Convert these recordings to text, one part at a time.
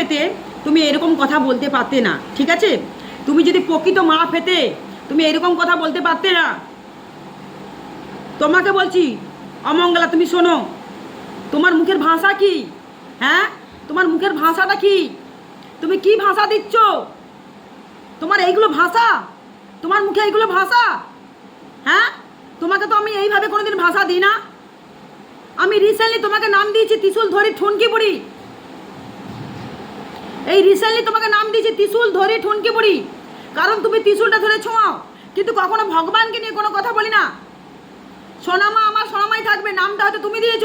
পেতে তুমি এরকম কথা বলতে পারতে না, ঠিক আছে? তুমি যদি প্রকৃত মা পেতে, তুমি এরকম কথা বলতে পারতে না। তোমাকে বলছি, অমঙ্গলা, তুমি শোনো, তোমার মুখের ভাষা কি? হ্যাঁ? তোমার মুখের ভাষাটা কি? তুমি কি ভাষা দিচ্ছ? তোমার এইগুলো ভাষা? তোমার মুখে এইগুলো ভাষা? হ্যাঁ? তোমাকে তো আমি এইভাবে কোনোদিন ভাষা দিই না। আমি রিসেন্টলি তোমাকে নাম দিয়েছি, ত্রিশুল ধরি ঠুনকি বুড়ি এই রিসেন্টলি তোমাকে নাম দিয়েছি ত্রিশুল, ধরে ঠুনকি পড়ি কারণ তুমি ত্রিশুলটা ধরে ছোঁয়াও। কিন্তু কখনো ভগবানকে নিয়ে কোনো কথা বলি না। সোনামা, আমার সোনামাই থাকবে, নামটা হয়তো তুমি দিয়েছ।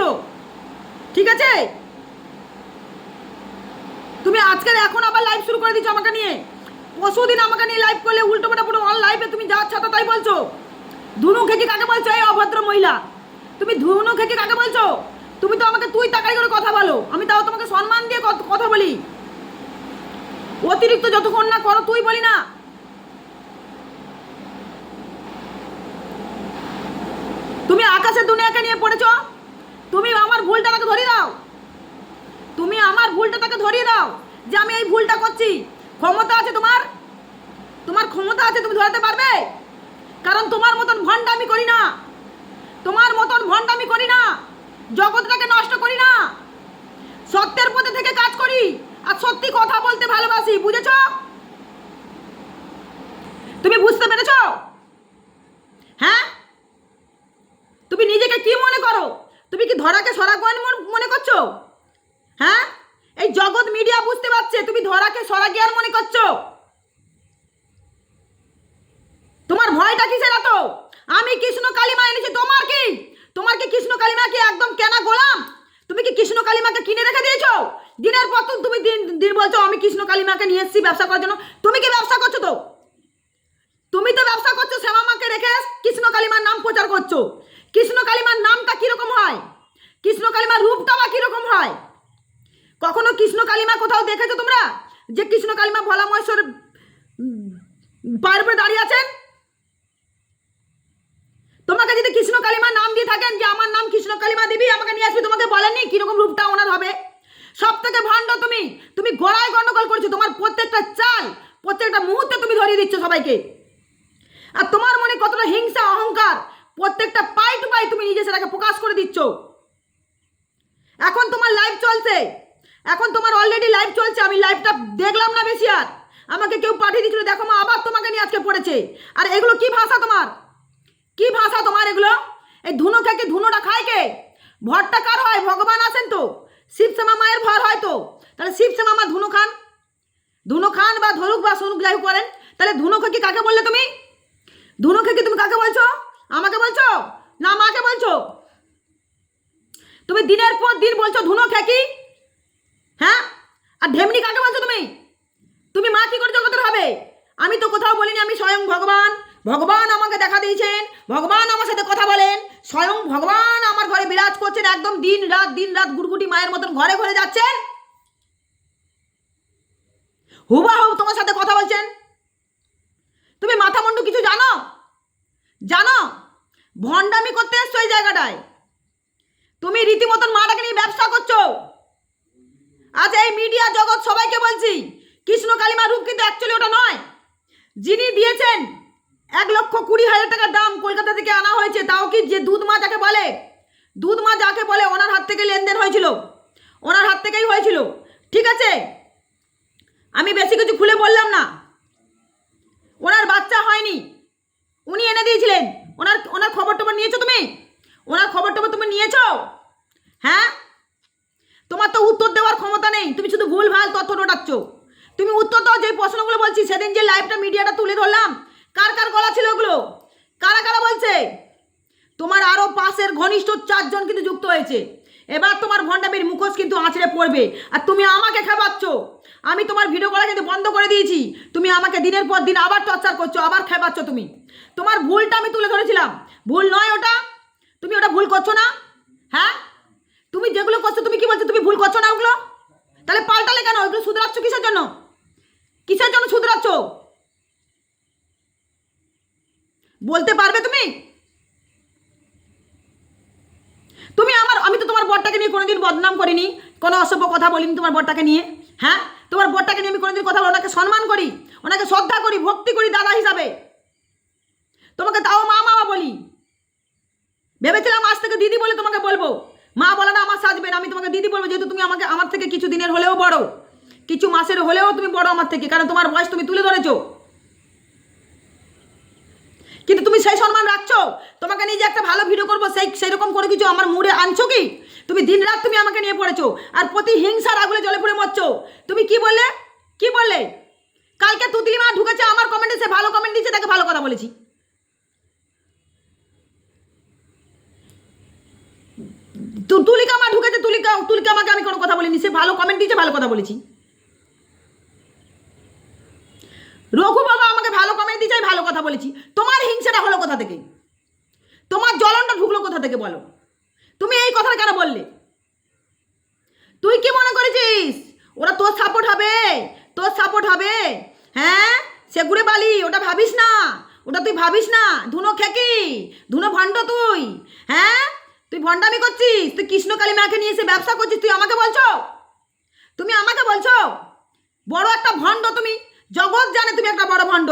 ঠিক আছে? তুমি আজকের এখন আবার লাইভ শুরু করে দিচ্ছ আমাকে নিয়ে। পরশুদিন আমাকে নিয়ে লাইভ করলে উল্টো পাটা পুরো অন লাইভে তুমি যা ছাতা তাই বলছো। ধুনু খেকে কাকে বলছো? এই অভদ্র মহিলা। তুমি ধুনু খেকে কাকে বলছো? তুমি তো আমাকে তুই তাকাই করে কথা বলো। আমি তাও তোমাকে সম্মান দিয়ে কথা বলি। অতিরিক্ত যতক্ষণ না করো, তুই বলি না। তুমি আকাশের দুনিয়াকে নিয়ে পড়েছ? তুমি আমার ভুলটা তাকে ধরিয়ে দাও। তুমি আমার ভুলটা তাকে ধরিয়ে দাও যে আমি এই ভুলটা করছি। ক্ষমতা আছে তোমার? তোমার ক্ষমতা আছে, তুমি ধরাতে পারবে? কারণ তোমার মতন ভণ্ড আমি করি না। তোমার মতন ভণ্ড আমি করি না। জগৎটাকে নষ্ট করি না। সত্যের পথে থেকে কাজ আর সত্যি কথা বলতে ভালোবাসি, বুঝেছ? তুমি বুঝতে পেরেছ? হ্যাঁ? তুমি নিজেকে কি মনে করো? তুমি কি ধরাকে সরাগোয়ান মনে করছ? হ্যাঁ? এই জগৎ মিডিয়া বুঝতে পারছে, তুমি ধরাকে সরাগিয়ার মনে করছ? তোমার ভয়টা কিসের এত? আমি কৃষ্ণ কালিমা এনেছি, তোমার কি? তোমার কি কৃষ্ণ কালিমা কি একদম কেনা গোলাম? তুমি কি কৃষ্ণ কালিমাকে কিনে রেখে দিয়েছ? দিনের পর তুমি দিন দিন বলছো, আমি কৃষ্ণ কালিমাকে নিয়ে এসেছি ব্যবসা করার জন্য। তুমি কি ব্যবসা করছ তো? তুমি তো ব্যবসা করছ, শ্যামা মাকে রেখে কৃষ্ণ কালিমার নাম প্রচার করছ। কৃষ্ণ কালিমার নামটা কীরকম হয়? কৃষ্ণ কালিমার রূপটা বা কীরকম হয়? কখনো কৃষ্ণ কালিমা কোথাও দেখেছ তোমরা? যে কৃষ্ণ কালিমা ভোলা মহেশ্বর পায়ের দাঁড়িয়ে আছেন? তোমাকে যদি কৃষ্ণ কালিমা নাম দিয়ে থাকেন যে, আমার নাম কৃষ্ণ কালিমা দিবি, আমাকে নিয়ে আসবি, তোমাকে বলেননি কীরকম রূপটা ওনার হবে? সব থেকে ভণ্ড তুমি। তুমি গোড়ায় গন্ডগোল করছ, তোমার প্রত্যেকটা চাল, প্রত্যেকটা মুহূর্তে তুমি ধরিয়ে দিচ্ছ সবাইকে। আর তোমার মনে কতটা হিংসা, অহংকার, প্রত্যেকটা পাই টু পাই তুমি নিজে সেটাকে প্রকাশ করে দিচ্ছ। এখন তোমার লাইভ চলছে। এখন তোমার অলরেডি লাইভ চলছে। আমি লাইভটা দেখলাম না বেশি আর। আমাকে কেউ পাঠিয়ে দিচ্ছিল দেখো মা আবার তোমাকে নিয়ে আজকে পড়েছে। আর এগুলো কি ভাষা তোমার? কি ভাষা তোমার এগুলো? এই ধুনো থেকে ধুনোটা খায় কে? ভরটা কার হয়? ভগবান আছেন তো। শিবশ্যামা মায়ের ভর হয় তো। তাহলে শিবশ্যামা মা ধুনু খান। ধুনু খান বা ধরুক বা শুনুক, যাই করেন। তাহলে ধুনো খেকি কাকে বললে তুমি? ধুনো খেকি তুমি কাকে বলছো? আমাকে বলছো? না, মাকে বলছো? তুমি দিনের পর দিন বলছো ধুনো খেকি হ্যাঁ? আর ঢেমনি কাকে বলছো তুমি? তুমি মা কি করে জগতের হবে? আমি তো কোথাও বলিনি, আমি স্বয়ং ভগবান। ভগবান আমাকে দেখা দিয়েছেন, ভগবান আমার সাথে কথা বলেন, স্বয়ং ভগবান আমার ঘরে বিরাজ করছেন, একদম দিন রাত দিন রাত গুড়গুটি মায়ের মতন ঘরে ঘরে যাচ্ছেন। হুবাহু তোমার সাথে কথা বলছেন। তুমি মাথা মুন্ডু কিছু জানো? জানো? ভণ্ডামি করতে এসছো এই জায়গাটায়। তুমি রীতিমতন মাটাকে নিয়ে ব্যবসা করছ। আজ এই মিডিয়া জগৎ সবাইকে বলছি, কৃষ্ণ কালিমা রূপ কিন্তু অ্যাকচুয়ালি ওটা নয়। যিনি দিয়েছেন এক লক্ষ কুড়ি হাজার টাকার দাম কলকাতা থেকে আনা হয়েছে, তাও কি যে দুধ মা যাকে বলে? দুধ মা যাকে বলে, ওনার হাত থেকে লেনদেন হয়েছিল। ওনার হাত থেকেই হয়েছিল। ঠিক আছে? আমি বেশি কিছু খুলে বললাম না। ওনার বাচ্চা হয়নি। উনি এনে দিয়েছিলেন। ওনার ওনার খবর টবর নিয়েছো তুমি? ওনার খবর টবর তুমি নিয়েছো? হ্যাঁ? তোমার তো উত্তর দেওয়ার ক্ষমতা নেই। তুমি শুধু ভুল ভালো তথ্য রটাচ্ছ তুমি উত্তর দাও যে প্রশ্নগুলো বলছি, সেদিন যে লাইভটা মিডিয়াটা তুলে ধরলাম কার কার গলা ছিল ওগুলো কারা কারা বলছে? তোমার আরও পাশের ঘনিষ্ঠ চারজন কিন্তু যুক্ত হয়েছে। এবার তোমার ভণ্ডামির মুখোশ কিন্তু আঁচড়ে পড়বে। আর তুমি আমাকে খেপাচ্ছ। আমি তোমার ভিডিও করা কিন্তু বন্ধ করে দিয়েছি। তুমি আমাকে দিনের পর দিন আবার টর্চার করছ, আবার খেপাচ্ছ তুমি। তোমার ভুলটা আমি তুলে ধরেছিলাম। ভুল নয় ওটা। তুমি ওটা ভুল করছ না? হ্যাঁ? তুমি যেগুলো করছ, তুমি কি বলছো? তুমি ভুল করছ না ওগুলো? তাহলে পাল্টালে কেন? ওইগুলো শুধরাচ্ছ কিসের জন্য? কিসের জন্য শুধরাচ্ছ? বলতে পারবে তুমি? তুমি আমার, আমি তো তোমার বরটাকে নিয়ে কোনোদিন বদনাম করিনি, কোনো অসভ্য কথা বলিনি তোমার বরটাকে নিয়ে হ্যাঁ? তোমার বরটাকে নিয়ে আমি কোনোদিন কথা বলি, ওনাকে সম্মান করি, ওনাকে শ্রদ্ধা করি, ভক্তি করি দাদা হিসাবে। তোমাকে তাও মা মা বলি। ভেবেছিলাম আজ থেকে দিদি বলে তোমাকে বলব। মা বলে না আমার সাজবে না আমি তোমাকে দিদি বলব, যেহেতু তুমি আমাকে, আমার থেকে কিছু দিনের হলেও বড়। কিছু মাসের হলেও তুমি বড় আমার থেকে, কারণ তোমার বয়স তুমি তুলে ধরেছো। কিন্তু তুমি সেই সম্মান রাখছো? তোমাকে নিয়ে যে একটা ভালো ভিডিও করব, সেই সেই রকম করে কিছু আমার মুড়ে আনছো কি? তুমি দিনরাত তুমি আমাকে নিয়ে পড়েছো, আর প্রতি হিংসার আগুলে জলে পড়ে মরছো। তুমি কি বললে? কি বললে? কালকে তুতলি মা ঢুকেছে আমার কমেন্টে সে ভালো কমেন্ট দিয়েছে, তাকে ভালো কথা বলেছি। তুলিকা মা ঢুকেছে, তুলিকা তুলিকা আমাকে আমি কোনো কথা বলিনি, সে ভালো কমেন্ট দিয়েছে, ভালো কথা বলেছি। রঘু বাবা আমাকে ভালো কমেন্ট দিয়েছে ভালো কথা বলেছি। তোমার হিংসাটা হলো কোথা থেকে? তোমার জ্বলনটা ঢুকলো কোথা থেকে বলো? তুমি এই কথাটা কেন বললে? তুই কি মনে করেছিস? ওরা তোর সাপোর্ট হবে, তোর সাপোর্ট হবে। হ্যাঁ? সে ঘুরে বালি, ওটা ভাবিস না। ওটা তুই ভাবিস না। ধুনো খেকি, ধুনো ভণ্ড তুই। হ্যাঁ? তুই ভণ্ডামি করছিস? তুই কৃষ্ণকালী মাকে নিয়ে এসে ব্যবসা করছিস, তুই আমাকে বলছো? তুমি আমাকে বলছো? বড় একটা ভণ্ড তুমি। জগৎ জানে তুমি একটা বড় ভণ্ড।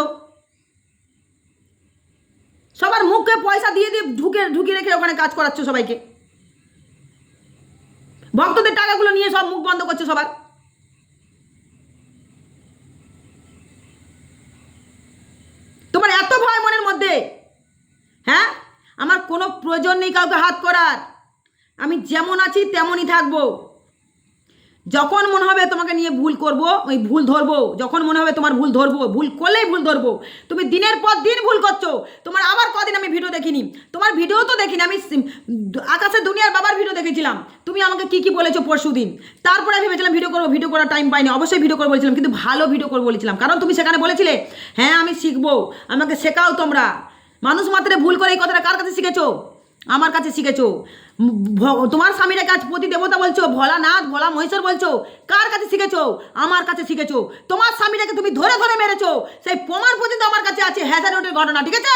সবার মুখে পয়সা দিয়ে দিয়ে ঢুকে, ঢুকিয়ে রেখে ওখানে কাজ করাচ্ছ সবাইকে। ভক্তদের টাকাগুলো নিয়ে সব মুখ বন্ধ করছে সবার। তোমার এত ভয় মনের মধ্যে? হ্যাঁ? আমার কোনো প্রয়োজন নেই কাউকে হাত করার। আমি যেমন আছি তেমনই থাকব। যখন মনে হবে তোমাকে নিয়ে ভুল করব, ওই ভুল ধরবো, যখন মনে হবে তোমার ভুল ধরবো, ভুল করলেই ভুল ধরবো, তুমি দিনের পর দিন ভুল করছ, তোমার আবার কদিন আমি ভিডিও দেখিনি, তোমার ভিডিও তো দেখিনি, আমি আকাশের দুনিয়ার বাবার ভিডিও দেখেছিলাম, তুমি আমাকে কি কি বলেছ পরশু দিন, তারপরে আমি ভেবেছিলাম ভিডিও করব ভিডিও করার টাইম পাইনি, অবশ্যই ভিডিও করব বলেছিলাম, কিন্তু ভালো ভিডিও করব বলেছিলাম, কারণ তুমি সেখানে বলেছিলে হ্যাঁ আমি শিখব, আমাকে শেখাও তোমরা, মানুষ মাত্রে ভুল করে এই কথাটা কার কাছে শিখেছো? আমার কাছে শিখেছো। তোমার স্বামীরা কাছে প্রতি দেবতা বলছো, ভোলানাথ, ভোলা মহেশ্বর বলছো, কার কাছে শিখেছো? আমার কাছে শিখেছো। তোমার স্বামীটাকে তুমি ধরে ধরে মেরেছো। সেই প্রমাণ পর্যন্ত আমার কাছে আছে হ্যাঁ রোডের ঘটনা, ঠিক আছে?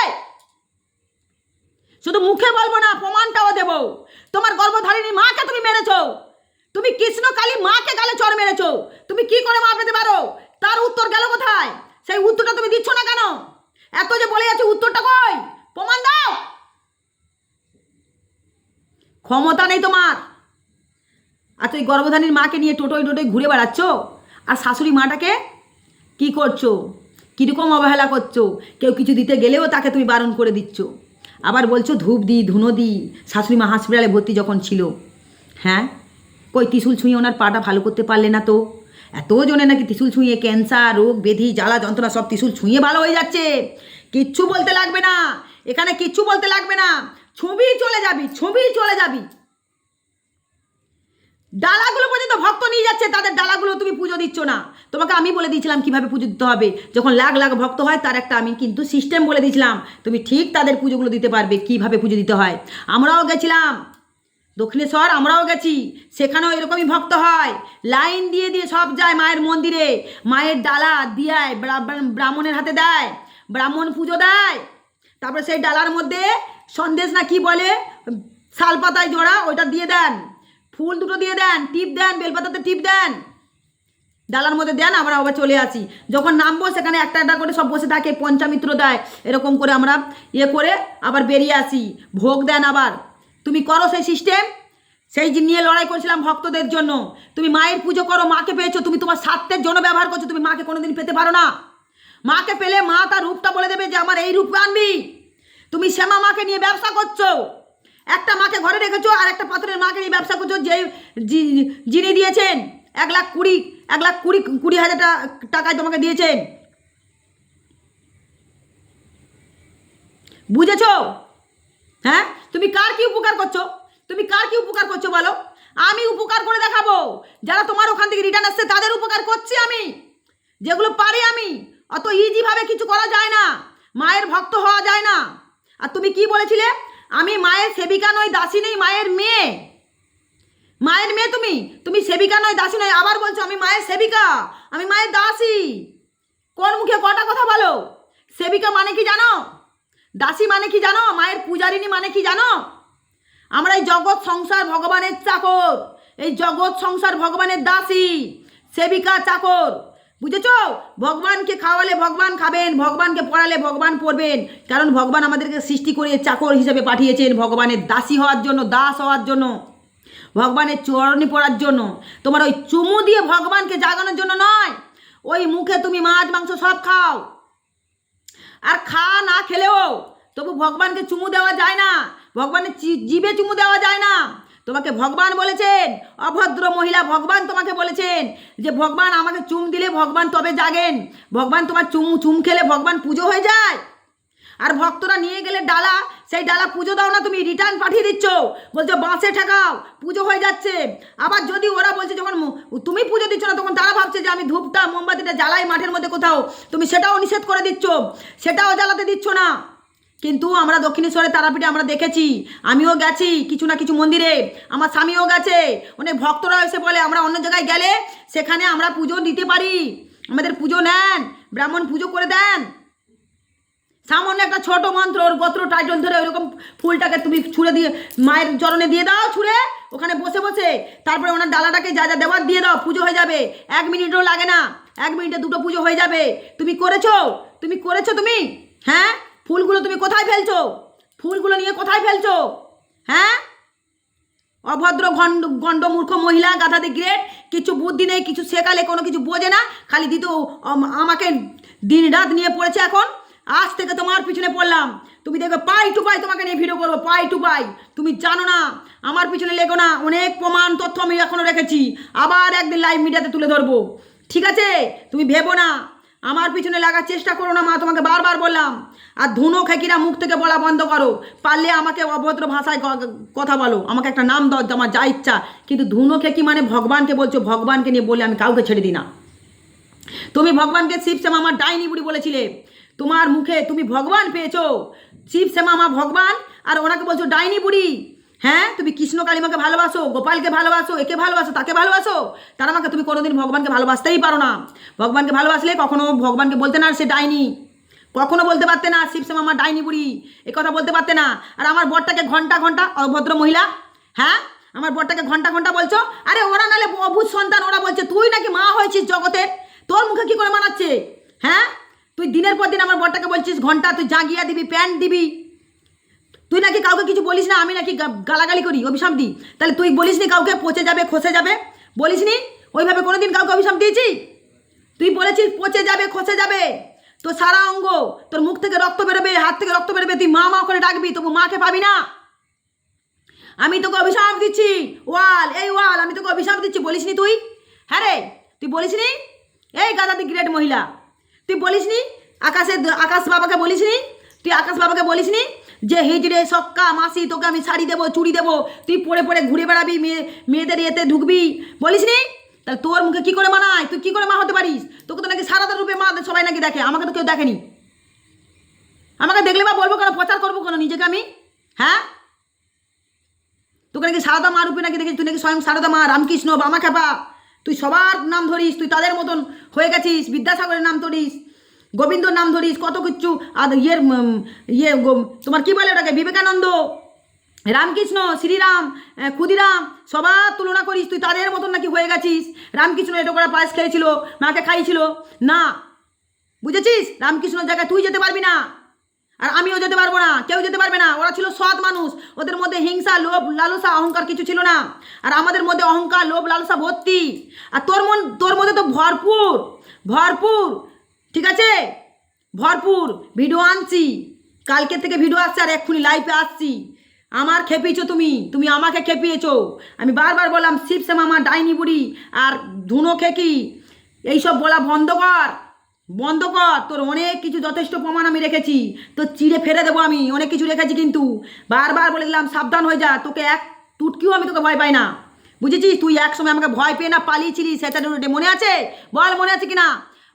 শুধু মুখে বলব না, প্রমাণটাও দেবো। তোমার গর্ভধারিণী মাকে তুমি মেরেছো। তুমি কৃষ্ণ কালী মাকে গালে চড় মেরেছো। তুমি কি করে মা পেতে পারো? তার উত্তর গেল কোথায়? সেই উত্তরটা তুমি দিচ্ছ না কেন? এত যে বলে যাচ্ছে, উত্তরটা কই? প্রমাণ দাও! ক্ষমতা নেই তোমার। আর তুই গর্ভধানীর মাকে নিয়ে টোটোয় টোটোয় ঘুরে বেড়াচ্ছ? আর শাশুড়ি মাটাকে কি করছ? কীরকম অবহেলা করছ? কেউ কিছু দিতে গেলেও তাকে তুমি বারণ করে দিচ্ছ। আবার বলছো ধূপ দি ধুনো দি শাশুড়ি মা হসপিটালে ভর্তি যখন ছিল। হ্যাঁ? কই ত্রিশুল ছুঁয়ে ওনার পাটা ভালো করতে পারলে না তো? এত জনে নাকি ত্রিশুল ছুঁয়ে ক্যান্সার, রোগ বেধি জ্বালা, যন্ত্রণা সব ত্রিশুল ছুঁয়ে ভালো হয়ে যাচ্ছে। কিচ্ছু বলতে লাগবে না। এখানে কিচ্ছু বলতে লাগবে না। ছবি চলে যাবি ছবি চলে যাবি। ডালাগুলো পর্যন্ত ভক্ত নিয়ে যাচ্ছে, তাদের ডালাগুলো তুমি পুজো দিচ্ছ না। তোমাকে আমি বলে দিয়েছিলাম কীভাবে পুজো দিতে হবে। যখন লাখ লাখ ভক্ত হয়, তার একটা আমি কিন্তু সিস্টেম বলে দিয়েছিলাম। তুমি ঠিক তাদের পুজোগুলো দিতে পারবে, কীভাবে পুজো দিতে হয়। আমরাও গেছিলাম। দক্ষিণেশ্বর, আমরাও গেছি। সেখানেও এরকমই ভক্ত হয়। লাইন দিয়ে দিয়ে সব যায় মায়ের মন্দিরে। মায়ের ডালা দিয়ায় ব্রা- ব্রা- ব্রাহ্মণের হাতে দেয়। ব্রাহ্মণ পুজো দেয়। তারপরে সেই ডালার মধ্যে সন্দেশ না কি বলে? শালপাতায় জোড়া, ওইটা দিয়ে দেন। ফুল দুটো দিয়ে দেন, টিপ দেন, বেলপাতাতে টিপ দেন। ডালার মধ্যে দেন, আমরা আবার চলে আসি। যখন নামবো, সেখানে একটা একটা করে সব বসে থাকে, পঞ্চামিত্র দেয়। এরকম করে আমরা ইয়ে করে আবার বেরিয়ে আসি। ভোগ দেন আবার। তুমি করো সেই সিস্টেম সেই যে নিয়ে লড়াই করেছিলাম ভক্তদের জন্য। তুমি মায়ের পুজো করো, মাকে পেয়েছ। তুমি তোমার স্বার্থের জন্য ব্যবহার করছ। তুমি মাকে কোনোদিন পেতে পারো না। মাকে পেলে মা তার রূপটা বলে দেবে যে, আমার এই রূপ আনবি। তুমি শ্যামা মাকে নিয়ে ব্যবসা করছ। একটা মাকে ঘরে রেখেছো আর একটা পাথরের মাকে নিয়ে ব্যবসা করছ, যে যিনি দিয়েছেন, এক লাখ কুড়ি, এক লাখ কুড়ি কুড়ি হাজার টাকায় তোমাকে দিয়েছেন। বুঝেছ? হ্যাঁ? তুমি কার কি উপকার করছ? তুমি কার কি উপকার করছ বলো? আমি উপকার করে দেখাবো। যারা তোমার ওখান থেকে রিটার্ন আসছে, তাদের উপকার করছি আমি। যেগুলো পারি আমি, অত ইজিভাবে কিছু করা যায় না। মায়ের ভক্ত হওয়া যায় না। আর তুমি কি বলেছিলে? আমি মায়ের সেবিকা নই, দাসী নেই, মায়ের মেয়ে। মায়ের মেয়ে তুমি? তুমি সেবিকা নয় দাসী নয় আবার বলছো, আমি মায়ের সেবিকা, আমি মায়ের দাসী। কোন মুখে কটা কথা বলো? সেবিকা মানে কি জানো? দাসী মানে কি জানো? মায়ের পূজারিনী মানে কি জানো? আমরা এই জগৎ সংসার ভগবানের চাকর। এই জগৎ সংসার ভগবানের দাসী। সেবিকা চাকর। বুঝেছ? ভগবানকে খাওয়ালে ভগবান খাবেন, ভগবানকে পড়ালে ভগবান পড়বেন। কারণ ভগবান আমাদেরকে সৃষ্টি করে চাকর হিসেবে পাঠিয়েছেন ভগবানের দাসী হওয়ার জন্য, দাস হওয়ার জন্য, ভগবানের চরণে পড়ার জন্য। তোমার ওই চুমু দিয়ে ভগবানকে জাগানোর জন্য নয়। ওই মুখে তুমি মাছ, মাংস সব খাও। আর খা, না খেলেও তবু ভগবানকে চুমু দেওয়া যায় না। ভগবানের জিভে চুমু দেওয়া যায় না। তোমাকে ভগবান বলেছেন। অভদ্র মহিলা ভগবান তোমাকে বলেছেন যে, ভগবান আমাকে চুম দিলে ভগবান তবে জাগেন। ভগবান তোমার চুম চুম খেলে ভগবান পুজো হয়ে যায়। আর ভক্তরা নিয়ে গেলে ডালা, সেই ডালা পুজো দাও না, তুমি রিটার্ন পাঠিয়ে দিচ্ছ। বলছো, বাঁশে ঠেকাও, পুজো হয়ে যাচ্ছে। আবার যদি ওরা বলছে যখন তুমি পুজো দিচ্ছ না, তখন তারা ভাবছে যে, আমি ধূপটা, মোমবাতিটা জ্বালাই মাঠের মধ্যে কোথাও। তুমি সেটাও নিষেধ করে দিচ্ছ। সেটাও জ্বালাতে দিচ্ছ না। কিন্তু আমরা দক্ষিণেশ্বরের তারাপীঠে আমরা দেখেছি, আমিও গেছি কিছু না কিছু মন্দিরে, আমার স্বামীও গেছে। অনেক ভক্তরা এসে বলে, আমরা অন্য জায়গায় গেলে সেখানে আমরা পুজো দিতে পারি। আমাদের পুজো নেন, ব্রাহ্মণ পুজো করে দেন। সামান্য একটা ছোট মন্ত্র, ওর গোত্র টাইটল ধরে ওইরকম ফুলটাকে তুমি ছুঁড়ে দিয়ে, মায়ের চরণে দিয়ে দাও ছুঁড়ে, ওখানে বসে বসে। তারপরে ওনার ডালাটাকে যা যা দেওয়ার দিয়ে দাও, পুজো হয়ে যাবে। এক মিনিটও লাগে না, এক মিনিটে দুটো পুজো হয়ে যাবে। তুমি করেছ? তুমি করেছ তুমি? হ্যাঁ? ফুলগুলো তুমি কোথায় ফেলছো? ফুলগুলো নিয়ে কোথায় ফেলছো? হ্যাঁ? অভদ্র গণ্ড গণ্ড মূর্খ মহিলা গাধাদি গ্রেট কিছু বুদ্ধি নেই, কিছু শেখালে কোনো কিছু বোঝে না। খালি দিত আমাকে দিন রাত নিয়ে পড়েছে এখন। আজ থেকে তোমার পিছনে পড়লাম। তুমি দেখবে পাই টু পাই তোমাকে নিয়ে ভিডিও করব, পাই টু পাই। তুমি জানো না, আমার পিছনে লেগো না, অনেক প্রমাণ তথ্য আমি এখনও রেখেছি। আবার একদিন লাইভ মিডিয়াতে তুলে ধরবো। ঠিক আছে? তুমি ভেবো না। আমার পিছনে লাগার চেষ্টা করো না, মা, তোমাকে বারবার বললাম। আর ধুনো খেকিরা মুখ থেকে বলা বন্ধ করো। পারলে আমাকে অভদ্র ভাষায় কথা বলো। আমাকে একটা নাম দাও, আমার যা ইচ্ছা। কিন্তু ধুনো খেকি মানে ভগবানকে বলছো, ভগবানকে নিয়ে বলে আমি কাউকে ছেড়ে দিই না। তুমি ভগবানকে শিব শ্যামা আমার ডাইনি বুড়ি বলেছিলে। তোমার মুখে তুমি ভগবান পেয়েছ। শিব শ্যামা আমার ভগবান, আর ওনাকে বলছো ডাইনি বুড়ি। হ্যাঁ তুমি কৃষ্ণ কালিমাকে ভালোবাসো, গোপালকে ভালোবাসো, একে ভালোবাসো, তাকে ভালোবাসো? তার আমাকে তুমি কোনোদিন ভগবানকে ভালোবাসতেই পারো না। ভগবানকে ভালোবাসলে কখনো ভগবানকে বলতে না সে ডাইনি। কখনো বলতে পারতে না, শিব শ্যামা আমার ডাইনি বুড়ি। এ কথা বলতে পারতে না। আর আমার বরটাকে ঘণ্টা ঘণ্টা, অভদ্র মহিলা হ্যাঁ? আমার বরটাকে ঘণ্টা ঘণ্টা বলছো? আরে ওরা নালে অভূত সন্তান, ওরা বলছে, তুই নাকি মা হয়েছিস জগতের তোর মুখে কি করে মানাচ্ছে? হ্যাঁ? তুই দিনের পর দিন আমার বরটাকে বলছিস, ঘণ্টা, তুই জাগিয়া দিবি, প্যান্ট দিবি। তুই নাকি কাউকে কিছু বলিস না, আমি নাকি গালাগালি করি, অভিশাপ দিই। তাহলে তুই বলিস নি কাউকে, পচে যাবে, খসে যাবে? বলিস নি ওইভাবে কোনোদিন কাউকে অভিশাপ দিয়েছি? তুই বলেছিস পচে যাবে, খসে যাবে। তোর সারা অঙ্গ, তোর মুখ থেকে রক্ত বেরোবে, হাত থেকে রক্ত বেরোবে, তুই মা মা করে ডাকবি, তবু মাকে পাবি না। আমি তোকে অভিশাপ দিচ্ছি, ওয়াল, এই ওয়াল, আমি তোকে অভিশাপ দিচ্ছি, বলিসনি তুই? হ্যাঁ রে, তুই বলিসনি? এই গাদাদি গ্রেট মহিলা। তুই বলিসনি? আকাশে, আকাশ বাবাকে বলিসনি? তুই আকাশ বাবাকে বলিসনি? যে হিজড়ে সক্কা মাসি, তোকে আমি শাড়ি দেবো, চুড়ি দেবো। তুই পরে পরে ঘুরে বেড়াবি, মেয়ে, মেয়েদের এতে ঢুকবি। বলিসনি তাহলে তোর মুখে কী করে মানায়? তুই কী করে মা হতে পারিস? তোকে তো নাকি সারাদা রূপে মা সবাই নাকি দেখে। আমাকে তো কেউ দেখেনি। আমাকে দেখলে বা বলব কেন? প্রচার করব কেন নিজেকে আমি? হ্যাঁ? তোকে নাকি সারদা মা রূপে নাকি দেখেছিস তুই নাকি স্বয়ং সারদা মা রামকৃষ্ণ, বামা খেপা তুই সবার নাম ধরিস, তুই তাদের মতন হয়ে গেছিস, বিদ্যাসাগরের নাম ধরিস। গোবিন্দর নাম ধরিস, কত কিচ্ছু। আর ইয়ের ইয়ে তোমার কি বলে ওটাকে? বিবেকানন্দ। রামকৃষ্ণ, শ্রীরাম ক্ষুদিরাম, সবার তুলনা করিস, তুই তাদের মতন নাকি হয়ে গেছিস। রামকৃষ্ণ এটো করে পায়েস খেয়েছিল, মাকে খাইছিল না, বুঝেছিস? রামকৃষ্ণর জায়গায় তুই যেতে পারবি না। আর আমিও যেতে পারব না, কেউ যেতে পারবে না। ওরা ছিল সৎ মানুষ, ওদের মধ্যে হিংসা, লোভ, লালসা, অহংকার কিছু ছিল না। আর আমাদের মধ্যে অহংকার, লোভ, লালসা, ভর্তি। আর তোর মন, তোর মধ্যে তো ভরপুর ভরপুর। ঠিক আছে? ভরপুর ভিডিও আনছি। কালকে থেকে ভিডিও আসছে আর এক্ষুনি লাইভে আসছি। আমার খেপিয়েছো তুমি তুমি আমাকে খেপিয়েছো। আমি বারবার বললাম, শিব শ্যামা আমার ডাইনি বুড়ি, আর ধুনো খেকি। এইসব বলা বন্ধ কর বন্ধ কর। তোর অনেক কিছু যথেষ্ট প্রমাণ আমি রেখেছি। তো চিড়ে ফেলে দেবো আমি, অনেক কিছু রেখেছি কিন্তু। বারবার বলে দিলাম, সাবধান হয়ে যা, তোকে এক টুটকিও আমি তোকে ভয় পাই না। বুঝেছিস? তুই এক সময় আমাকে ভয় পেয়ে না পালিয়েছিলি সেটা মনে আছে? বল মনে আছে কিনা?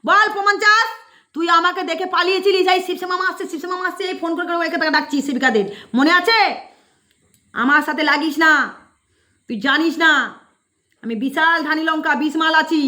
বল প্রমাণ চাস। তুই আমাকে দেখে পালিয়েছিলি, যাই শিবসে মামা আসছে শিবসে মামা আসছে, এই ফোন করে করে ওকে তাকে ডাকছি শিবিকাদের মনে আছে? আমার সাথে লাগিস না। তুই জানিস না, আমি বিশাল ধানি লঙ্কা বিষ মাল আছি।